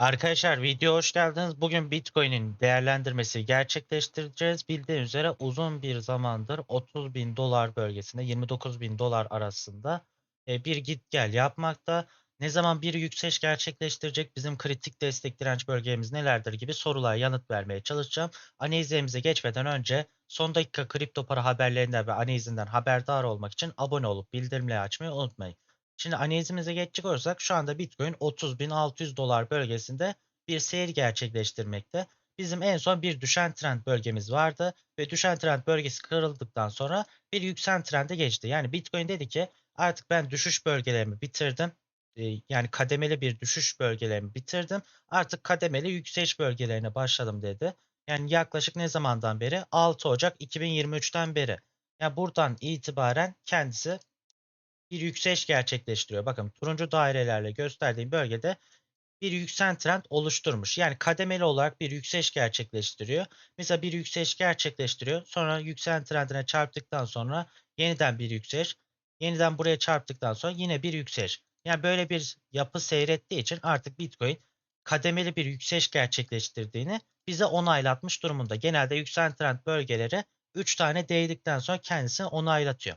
Arkadaşlar video hoş geldiniz. Bugün Bitcoin'in değerlendirmesi gerçekleştireceğiz. Bildiğiniz üzere uzun bir zamandır 30 bin dolar bölgesinde 29 bin dolar arasında e, bir git gel yapmakta. Ne zaman bir yükseliş gerçekleştirecek bizim kritik destek direnç bölgemiz nelerdir gibi sorulara yanıt vermeye çalışacağım. Analizlerimize geçmeden önce son dakika kripto para haberlerinden ve analizinden haberdar olmak için abone olup bildirimleri açmayı unutmayın. Şimdi analizimize geçecek olursak şu anda Bitcoin 30.600 dolar bölgesinde bir seyir gerçekleştirmekte. Bizim en son bir düşen trend bölgemiz vardı ve düşen trend bölgesi kırıldıktan sonra bir yükselen trende geçti. Yani Bitcoin dedi ki artık ben düşüş bölgelerimi bitirdim. Ee, Yani kademeli bir düşüş bölgelerimi bitirdim. Artık kademeli yükseliş bölgelerine başladım dedi. Yani yaklaşık ne zamandan beri? 6 Ocak 2023'ten beri. Yani buradan itibaren kendisi bir yükseliş gerçekleştiriyor. Bakın turuncu dairelerle gösterdiğim bölgede bir yükselen trend oluşturmuş. Yani kademeli olarak bir yükseliş gerçekleştiriyor. Mesela bir yükseliş gerçekleştiriyor. Sonra yükselen trendine çarptıktan sonra yeniden bir yükseliş. Yeniden buraya çarptıktan sonra yine bir yükseliş. Yani böyle bir yapı seyrettiği için artık Bitcoin kademeli bir yükseliş gerçekleştirdiğini bize onaylatmış durumunda. Genelde yükselen trend bölgeleri 3 tane değdikten sonra kendisini onaylatıyor.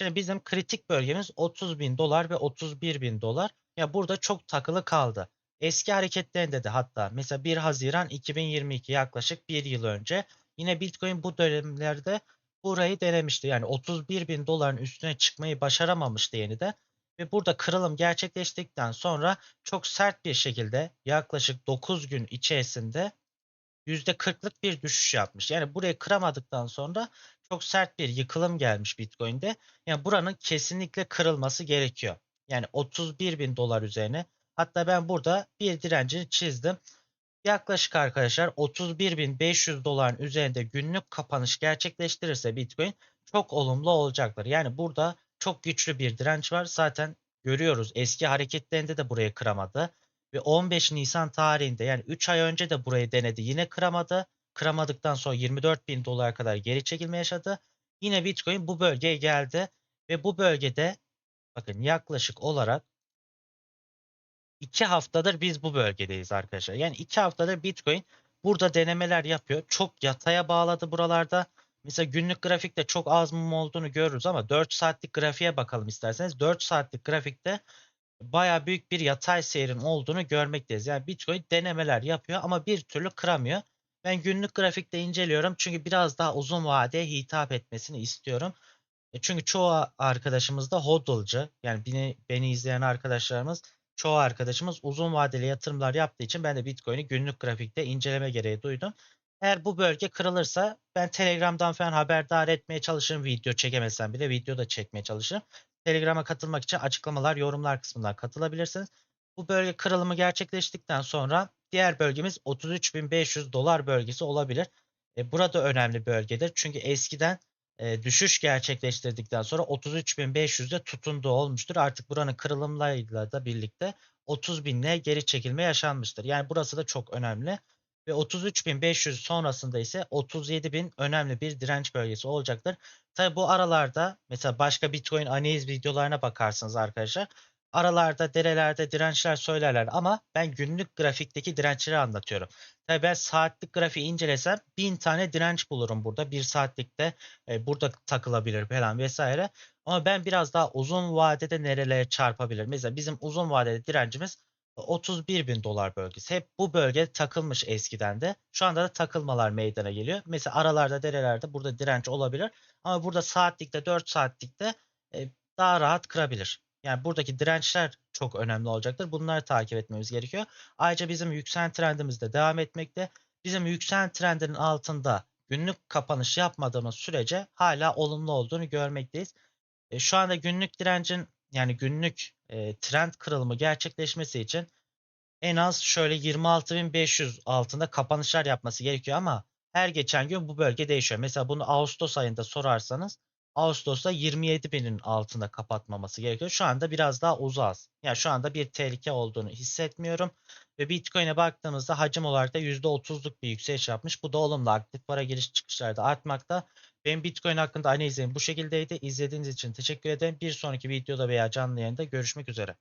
Şimdi bizim kritik bölgemiz 30 bin dolar ve 31 bin dolar. Ya burada çok takılı kaldı. Eski hareketlerinde de hatta mesela 1 Haziran 2022 yaklaşık bir yıl önce yine Bitcoin bu dönemlerde burayı denemişti. Yani 31 bin doların üstüne çıkmayı başaramamıştı yeniden. Ve burada kırılım gerçekleştikten sonra çok sert bir şekilde yaklaşık 9 gün içerisinde %40'lık bir düşüş yapmış. Yani burayı kıramadıktan sonra çok sert bir yıkılım gelmiş Bitcoin'de. Yani buranın kesinlikle kırılması gerekiyor. Yani 31 bin dolar üzerine. Hatta ben burada bir direncini çizdim. Yaklaşık arkadaşlar 31.500 doların üzerinde günlük kapanış gerçekleştirirse Bitcoin çok olumlu olacaktır. Yani burada çok güçlü bir direnç var. Zaten görüyoruz eski hareketlerinde de burayı kıramadı. Ve 15 Nisan tarihinde yani 3 ay önce de burayı denedi. Yine kıramadı. Kıramadıktan sonra 24 bin dolara kadar geri çekilme yaşadı. Yine Bitcoin bu bölgeye geldi. Ve bu bölgede bakın yaklaşık olarak 2 haftadır biz bu bölgedeyiz arkadaşlar. Yani 2 haftadır Bitcoin burada denemeler yapıyor. Çok yataya bağladı buralarda. Mesela günlük grafikte çok az mum olduğunu görürüz ama 4 saatlik grafiğe bakalım isterseniz. 4 saatlik grafikte baya büyük bir yatay seyrin olduğunu görmekteyiz. Yani Bitcoin denemeler yapıyor ama bir türlü kıramıyor. Ben günlük grafikte inceliyorum çünkü biraz daha uzun vadeye hitap etmesini istiyorum. E çünkü çoğu arkadaşımız da hodl'cı. Yani beni, beni izleyen arkadaşlarımız çoğu arkadaşımız uzun vadeli yatırımlar yaptığı için ben de Bitcoin'i günlük grafikte inceleme gereği duydum. Eğer bu bölge kırılırsa ben Telegram'dan falan haberdar etmeye çalışırım. Video çekemesem bile video da çekmeye çalışırım. Telegram'a katılmak için açıklamalar, yorumlar kısmından katılabilirsiniz. Bu bölge kırılımı gerçekleştikten sonra diğer bölgemiz 33.500 dolar bölgesi olabilir. E, burada önemli bölgedir. Çünkü eskiden e, düşüş gerçekleştirdikten sonra 33.500'de tutunduğu olmuştur. Artık buranın kırılımlarıyla da birlikte 30.000'le geri çekilme yaşanmıştır. Yani burası da çok önemli. Ve 33.500 sonrasında ise 37.000 önemli bir direnç bölgesi olacaktır. Tabi bu aralarda mesela başka Bitcoin analiz videolarına bakarsınız arkadaşlar. Aralarda, derelerde dirençler söylerler ama ben günlük grafikteki dirençleri anlatıyorum. Tabi ben saatlik grafiği incelesem 1000 tane direnç bulurum burada. Bir saatlikte e, burada takılabilir falan vesaire. Ama ben biraz daha uzun vadede nerelere çarpabilir. Mesela bizim uzun vadede direncimiz 31 bin dolar bölgesi. Hep bu bölge takılmış eskiden de. Şu anda da takılmalar meydana geliyor. Mesela aralarda, derelerde burada direnç olabilir. Ama burada saatlikte, 4 saatlikte e, daha rahat kırabilir. Yani buradaki dirençler çok önemli olacaktır. Bunları takip etmemiz gerekiyor. Ayrıca bizim yükselen trendimiz de devam etmekte. Bizim yükselen trendinin altında günlük kapanış yapmadığımız sürece hala olumlu olduğunu görmekteyiz. E, şu anda günlük direncin yani günlük e, trend kırılımı gerçekleşmesi için en az şöyle 26.500 altında kapanışlar yapması gerekiyor ama her geçen gün bu bölge değişiyor. Mesela bunu Ağustos ayında sorarsanız Ağustos'ta 27.000'in altında kapatmaması gerekiyor. Şu anda biraz daha uzağız. Yani şu anda bir tehlike olduğunu hissetmiyorum. Ve Bitcoin'e baktığımızda hacim olarak da %30'luk bir yükseliş yapmış. Bu da olumlu. Aktif para giriş çıkışlarda artmakta. Benim Bitcoin hakkında analizim bu şekildeydi. İzlediğiniz için teşekkür ederim. Bir sonraki videoda veya canlı yayında görüşmek üzere.